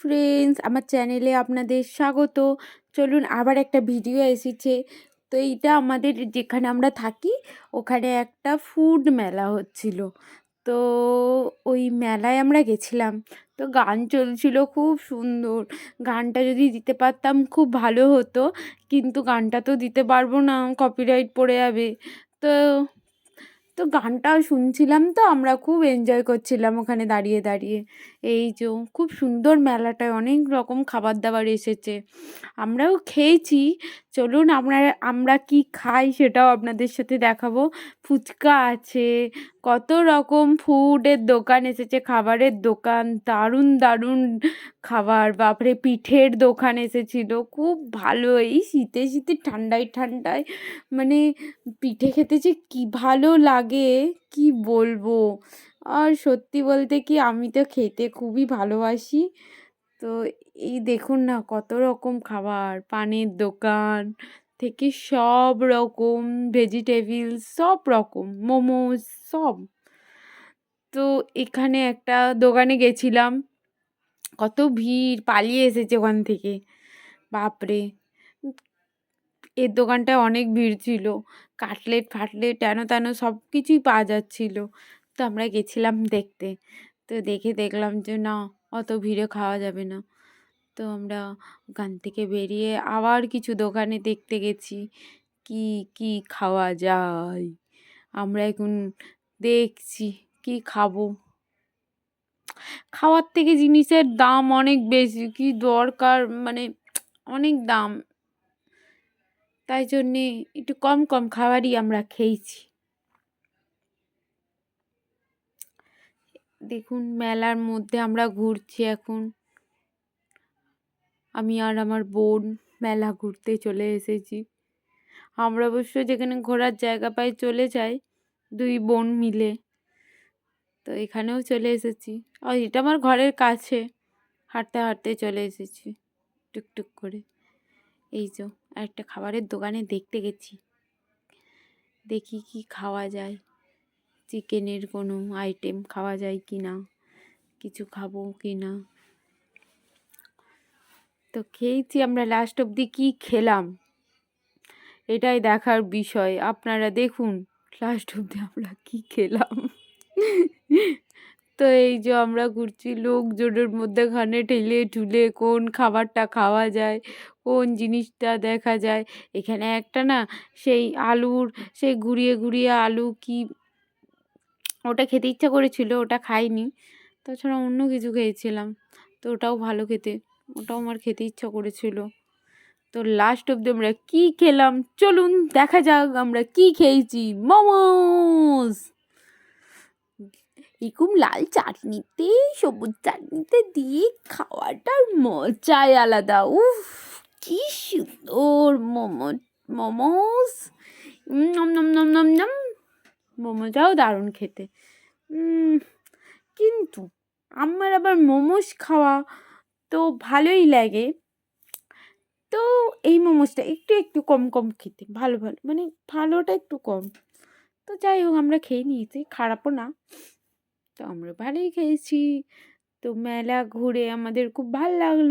Friends আমার চ্যানেলে আপনাদের স্বাগত। চলুন আবার একটা ভিডিও এসেছে। তো এইটা আমাদের যেখানে আমরা থাকি, ওখানে একটা ফুড মেলা হচ্ছিল। তো ওই মেলায় আমরা গেছিলাম। তো গান চলছিল, খুব সুন্দর। গানটা যদি দিতে পারতাম খুব ভালো হতো, কিন্তু গানটা তো দিতে পারব না কপিরাইট পড়ে যাবে। তো তো গানটাও শুনছিলাম তো, আমরা খুব এনজয় করছিলাম ওখানে দাঁড়িয়ে দাঁড়িয়ে। এই যে খুব সুন্দর মেলাটায় অনেক রকম খাবার দাবার এসেছে। আমরাও খেয়েছি। চলুন আমরা আমরা কি খাই সেটাও আপনাদের সাথে দেখাবো। ফুচকা আছে, কত রকম ফুডের দোকান এসেছে, খাবারের দোকান, দারুণ দারুণ খাবার। বাপরে, পিঠের দোকান এসেছিল। খুব ভালো। এই শীতে শীতে ঠান্ডায় ঠান্ডায় মানে পিঠে খেতে যে কী ভালো লাগে, কি বলব? আর সত্যি বলতে কি, আমি তো খেতে খুবই ভালোবাসি। তো এই দেখুন না, কত রকম খাবার, পানের দোকান থেকে সব রকম ভেজিটেবিল সব রকম মোমোস সব। তো এখানে একটা দোকানে গেছিলাম, কত ভিড়, পালিয়ে এসেছে ওখান থেকে। বাপরে! এর দোকানটায় অনেক ভিড় ছিল, কাটলেট ফাটলেট হেন তেন সব কিছুই পাওয়া যাচ্ছিল। তো আমরা গেছিলাম দেখতে। তো দেখে দেখলাম যে, না, অত ভিড়ে খাওয়া যাবে না। তো আমরা ওখান থেকে বেরিয়ে আবার কিছু দোকানে দেখতে গেছি। কি কি খাওয়া যায়? আমরা এখন দেখছি কি খাব? খাওয়ার থেকে জিনিসের দাম অনেক বেশি, কি দরকার? মানে অনেক দাম। তাই জন্যে একটু কম কম খাবারই আমরা খেয়েছি। দেখুন, মেলার মধ্যে আমরা ঘুরছি এখন। আমি আর আমার বোন মেলা ঘুরতে চলে এসেছি। আমরা অবশ্য যেখানে ঘোরার জায়গা পাই চলে যাই, দুই বোন মিলে। তো এখানেও চলে এসেছি। আর এটা আমার ঘরের কাছে। হাঁটতে হাঁটতে চলে এসেছি। টুকটুক করে। এই যে, একটা খাবারের দোকানে দেখতে গেছি। দেখি কি খাওয়া যায়। চিকেনের কোনো আইটেম খাওয়া যায় কি না কিছু খাব কি না তো খেয়েছি, আমরা লাস্ট অবধি কী খেলাম? এটাই দেখার বিষয়। আপনারা দেখুন লাস্ট অবধি আমরা কী খেলাম? তো এই যে আমরা ঘুরছি, লোকজনের মধ্যেখানে ঠেলে ঠুলে কোন খাবারটা খাওয়া যায়, কোন জিনিসটা দেখা যায়। এখানে একটা না, সেই আলুর, সেই ঘুরিয়ে ঘুরিয়ে আলু কি ওটা খেতে ইচ্ছা করেছিল, ওটা খাইনি। তাছাড়া অন্য কিছু খেয়েছিলাম, তো ওটাও ভালো খেতে, ওটাও আমার খেতে ইচ্ছা করেছিল। তো লাস্ট অব্দি আমরা কী খেলাম? চলুন দেখা যাক আমরা কি খেয়েছি। মোমোস! এরকম লাল চাটনিতে, সবুজ চাটনিতে দিয়ে খাওয়াটার মজাই আলাদা। উফ, কি সুন্দর মোমো, মোমোস! নম নম নম নম নম মোমোটাও দারুণ খেতে। কিন্তু আমার আবার মোমোস খাওয়া তো ভালোই লাগে। তো এই মোমোসটা একটু একটু কম কম খেতে, ভালো ভালো মানে ভালোটা একটু কম। তো যাই হোক, আমরা খেয়ে নিয়েছি, খারাপও না। তো আমরা ভালোই খেয়েছি। তো মেলা ঘুরে আমাদের খুব ভালো লাগল।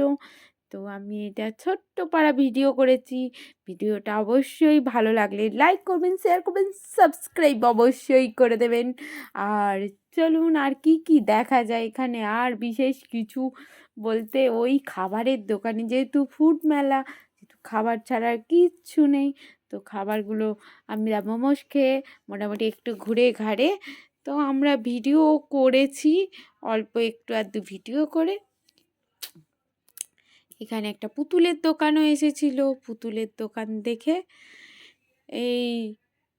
তো আমি এটা ছোট্ট পাড়া ভিডিও করেছি। ভিডিওটা অবশ্যই ভালো লাগলে লাইক করবেন শেয়ার করবেন সাবস্ক্রাইব অবশ্যই করে দেবেন। আর চলুন আর কি কি দেখা যায় এখানে? আর বিশেষ কিছু বলতে ওই খাবারের দোকানে যেহেতু ফুড মেলা, যেহেতু খাবার ছাড়া কিচ্ছু নেই, তো খাবারগুলো আমরা মোমোস খেয়ে মোটামুটি একটু ঘুরে ঘাড়ে, তো আমরা ভিডিও করেছি, অল্প একটু আধটু ভিডিও করে এখানে একটা পুতুলের দোকানও এসেছিল। পুতুলের দোকান দেখে এই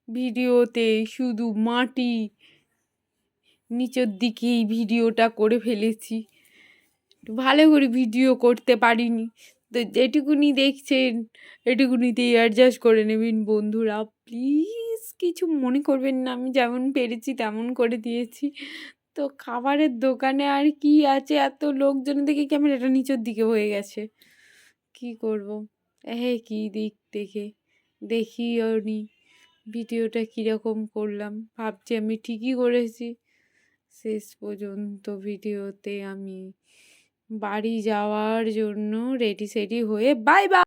ভিডিওতে শুধু মাটি, নিচের দিকেই ভিডিওটা করে ফেলেছি। ভালো করে ভিডিও করতে পারিনি। তো যেটুকুনি দেখছেন, এটুকুনিতেই অ্যাডজাস্ট করে নেবেন বন্ধুরা। প্লিজ কিছু মনে করবেন না, আমি যেমন পেরেছি তেমন করে দিয়েছি। তো খাবারের দোকানে আর কি আছে? এত লোকজন দেখে ক্যামেরাটা নিচের দিকে হয়ে গেছে? কি করব? হ্যাঁ কি দিক দেখে? দেখি নি। ভিডিওটা কীরকম করলাম? ভাবছি আমি ঠিকই করেছি। শেষ পর্যন্ত ভিডিওতে আমি বাড়ি যাওয়ার জন্য রেডি সেডি হয়ে বাই বাই